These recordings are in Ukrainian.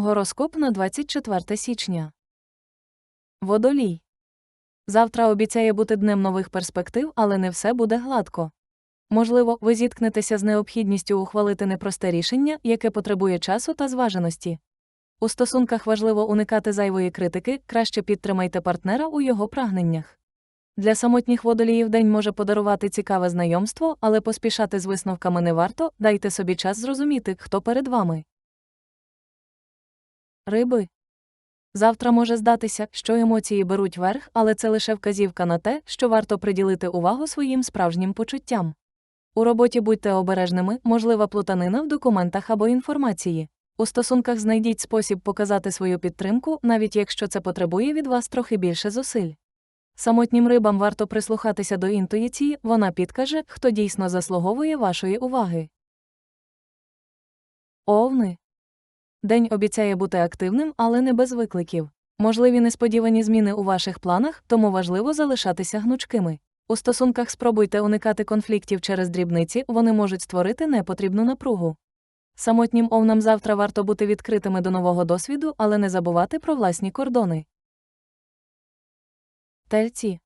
Гороскоп на 24 січня. Водолій. Завтра обіцяє бути днем нових перспектив, але не все буде гладко. Можливо, ви зіткнетеся з необхідністю ухвалити непросте рішення, яке потребує часу та зваженості. У стосунках важливо уникати зайвої критики, краще підтримайте партнера у його прагненнях. Для самотніх водоліїв день може подарувати цікаве знайомство, але поспішати з висновками не варто, дайте собі час зрозуміти, хто перед вами. Риби. Завтра може здатися, що емоції беруть верх, але це лише вказівка на те, що варто приділити увагу своїм справжнім почуттям. У роботі будьте обережними, можлива плутанина в документах або інформації. У стосунках знайдіть спосіб показати свою підтримку, навіть якщо це потребує від вас трохи більше зусиль. Самотнім рибам варто прислухатися до інтуїції, вона підкаже, хто дійсно заслуговує вашої уваги. Овни. День обіцяє бути активним, але не без викликів. Можливі несподівані зміни у ваших планах, тому важливо залишатися гнучкими. У стосунках спробуйте уникати конфліктів через дрібниці, вони можуть створити непотрібну напругу. Самотнім овнам завтра варто бути відкритими до нового досвіду, але не забувати про власні кордони. Тельці.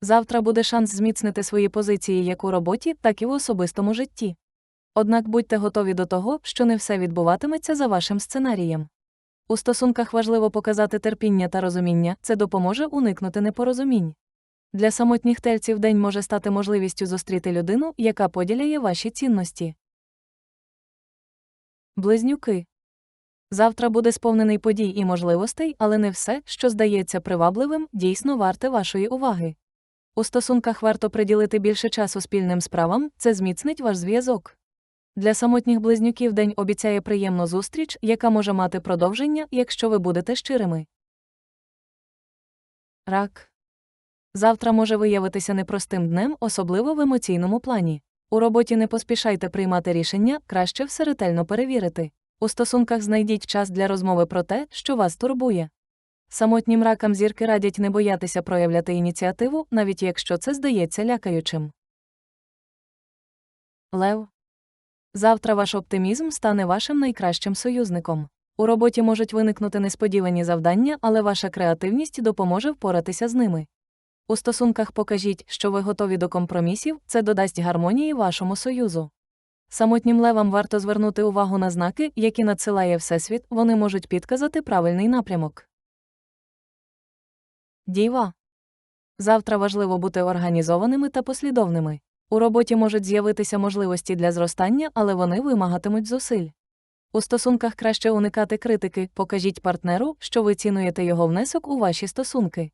Завтра буде шанс зміцнити свої позиції як у роботі, так і в особистому житті. Однак будьте готові до того, що не все відбуватиметься за вашим сценарієм. У стосунках важливо показати терпіння та розуміння, це допоможе уникнути непорозумінь. Для самотніх тельців день може стати можливістю зустріти людину, яка поділяє ваші цінності. Близнюки. Завтра буде сповнений подій і можливостей, але не все, що здається привабливим, дійсно варте вашої уваги. У стосунках варто приділити більше часу спільним справам, це зміцнить ваш зв'язок. Для самотніх близнюків день обіцяє приємну зустріч, яка може мати продовження, якщо ви будете щирими. Рак. Завтра може виявитися непростим днем, особливо в емоційному плані. У роботі не поспішайте приймати рішення, краще все ретельно перевірити. У стосунках знайдіть час для розмови про те, що вас турбує. Самотнім ракам зірки радять не боятися проявляти ініціативу, навіть якщо це здається лякаючим. Лев. Завтра ваш оптимізм стане вашим найкращим союзником. У роботі можуть виникнути несподівані завдання, але ваша креативність допоможе впоратися з ними. У стосунках покажіть, що ви готові до компромісів, це додасть гармонії вашому союзу. Самотнім левам варто звернути увагу на знаки, які надсилає Всесвіт, вони можуть підказати правильний напрямок. Діва. Завтра важливо бути організованими та послідовними. У роботі можуть з'явитися можливості для зростання, але вони вимагатимуть зусиль. У стосунках краще уникати критики, покажіть партнеру, що ви цінуєте його внесок у ваші стосунки.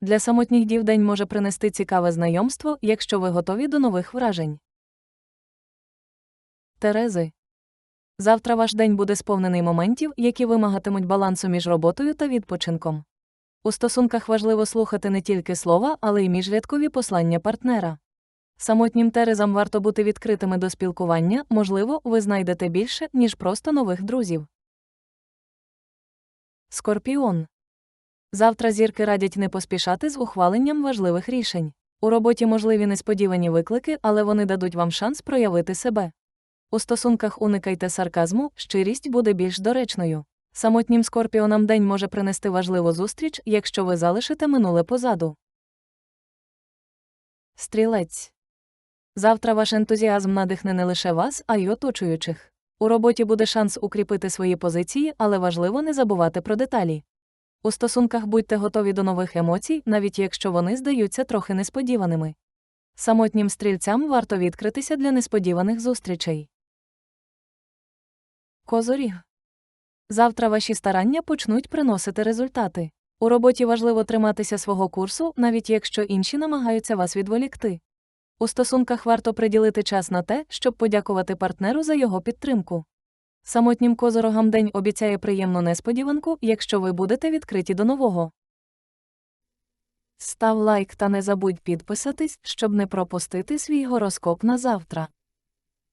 Для самотніх дів день може принести цікаве знайомство, якщо ви готові до нових вражень. Терези. Завтра ваш день буде сповнений моментів, які вимагатимуть балансу між роботою та відпочинком. У стосунках важливо слухати не тільки слова, але й міжрядкові послання партнера. Самотнім терезам варто бути відкритими до спілкування, можливо, ви знайдете більше, ніж просто нових друзів. Скорпіон. Завтра зірки радять не поспішати з ухваленням важливих рішень. У роботі можливі несподівані виклики, але вони дадуть вам шанс проявити себе. У стосунках уникайте сарказму, щирість буде більш доречною. Самотнім скорпіонам день може принести важливу зустріч, якщо ви залишите минуле позаду. Стрілець. Завтра ваш ентузіазм надихне не лише вас, а й оточуючих. У роботі буде шанс укріпити свої позиції, але важливо не забувати про деталі. У стосунках будьте готові до нових емоцій, навіть якщо вони здаються трохи несподіваними. Самотнім стрільцям варто відкритися для несподіваних зустрічей. Козоріг. Завтра ваші старання почнуть приносити результати. У роботі важливо триматися свого курсу, навіть якщо інші намагаються вас відволікти. У стосунках варто приділити час на те, щоб подякувати партнеру за його підтримку. Самотнім козорогам день обіцяє приємну несподіванку, якщо ви будете відкриті до нового. Став лайк та не забудь підписатись, щоб не пропустити свій гороскоп на завтра.